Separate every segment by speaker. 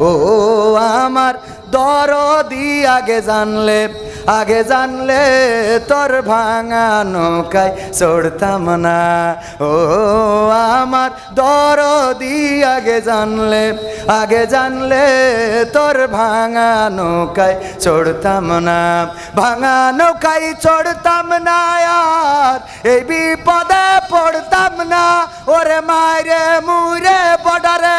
Speaker 1: ও আমার দরদি আগে জানলে আগে জানলে তোর ভাঙা নৌকায় চড়তাম না। ও, আমার দরদি আগে জানলে আগে জানলে তোর ভাঙা নৌকায় চড়তাম না। ভাঙা নৌকায় চড়তাম না আর এই বিপদে পড়তাম না। ওরে মায়েরে মুরে বর্ডারে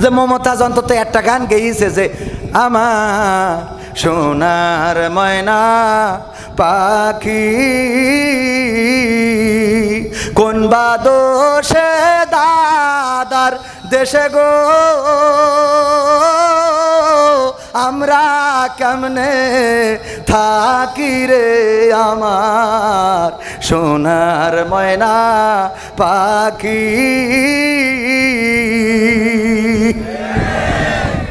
Speaker 1: যে মমতাজ অন্তত একটা গান গেয়েছে যে, আমার সোনার ময়না পাখি, কোন বা দোষে দাদার দেশে গো? আমরা কেমনে থাকি রে আমার সোনার ময়না পাখি?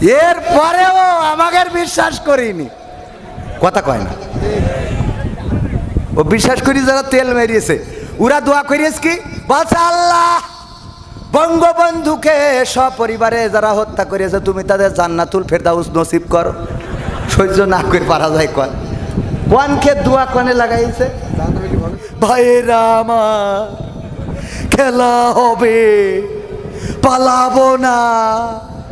Speaker 1: এর পরেও আমাদের বিশ্বাস করিনি। কথা কয় না। ও বিশ্বাস করি যারা তেল মেরিয়েছে। ওরা দোয়া করিয়েছে কি? আল্লাহ, বঙ্গবন্ধুকে সপরিবারে যারা হত্যা করিয়েছে তুমি তাদের জান্নাতুল ফেরদাউস নসিব করো। সহ্য না করে পারা যায় কন। কোনকে দোয়া কনে লাগাইছে? ভাইয়েরা আমার, খেলা হবে, পালাবো না।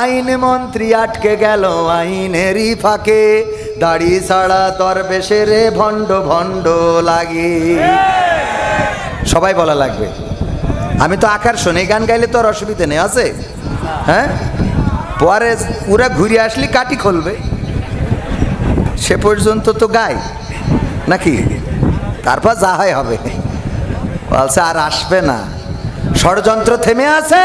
Speaker 1: আইন মন্ত্রী আটকে গেল আইনেরই ফাঁকে। দাড়ি ছাড়া দরবেশে রে ভণ্ড ভণ্ড লাগে। সবাই বলা লাগবে। আমি তো আকার শুনে, গান গাইলে তো আর অসুবিধা নেই, আছে? হ্যাঁ? পরে ওরা ঘুরে আসলে কাটি খুলবে। সে পর্যন্ত তো গাই নাকি? তারপর যা হয় হবে। বলছে, আর আসবে না। ষড়যন্ত্র থেমে আছে।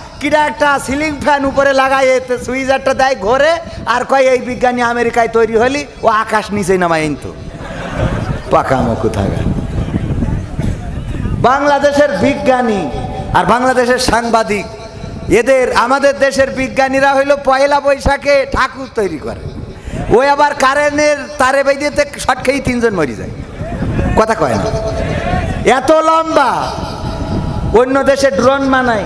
Speaker 1: কিরা একটা সিলিং ফ্যান উপরে লাগাই, এতে সুইজারটা দেয় ঘরে, আর কয়, এই বিজ্ঞানী আমেরিকায় তৈরি হলি, ও আকাশ নিচে নামায় তো পাকামো কোথায় বাংলাদেশের বিজ্ঞানী আর বাংলাদেশের সাংবাদিক, এদের, আমাদের দেশের বিজ্ঞানীরা হইল পয়লা বৈশাখে ঠাকুর তৈরি করে। ওই আবার কারেন্টের তারে বেঁধেতে শট খেয়েই তিনজন মরি যায়। কথা কয় না। এত লম্বা। অন্য দেশে ড্রোন বানায়।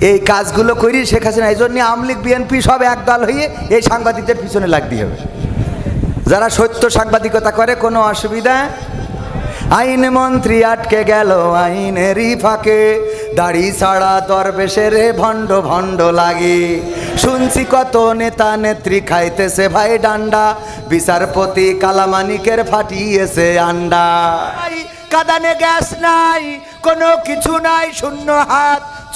Speaker 1: এই কাজগুলো করি শেখ হাসিনা, এই জন্য আমলিগ বিএনপি সব একদল হয়ে এই সাংবাদিকদের পিছনে লাগতে হবে। যারা সত্য সাংবাদিকতা করে, কোনো অসুবিধা? আইন মন্ত্রী আটকে গেল আইনেরই ফাঁকে। দাড়ি ছাড়া দরবেশের ভণ্ড ভণ্ড লাগে। শুনছি কত নেতা নেত্রী খাইতেছে ভাই ডান্ডা। বিচারপতি কালামানিকের ফাটিয়েছে আন্ডা। কাদানে গ্যাস নাই, কোনো কিছু নাই, শূন্য হাত।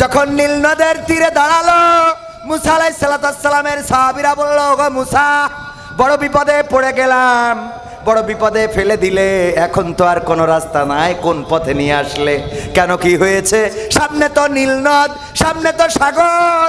Speaker 1: যখন নীল নদের তীরে দাঁড়াল, মুসা সালাতামের সাহাবিরা বলল গো মুসা, বড় বিপদে পড়ে গেলাম। বড় বিপদে ফেলে দিলে এখন তো আর কোনো রাস্তা নাই, কোন পথে নিয়ে আসলে? কেন কি হয়েছে? সামনে তো নীলনদ সামনে তো সাগর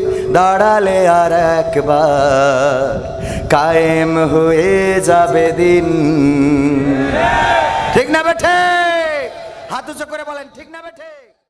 Speaker 1: দাঁড়ালে আর একবার কায়েম হয়ে যাবে দিন। ঠিক না বেঠে? হাত উঁচু করে বলেন, ঠিক না বেঠে?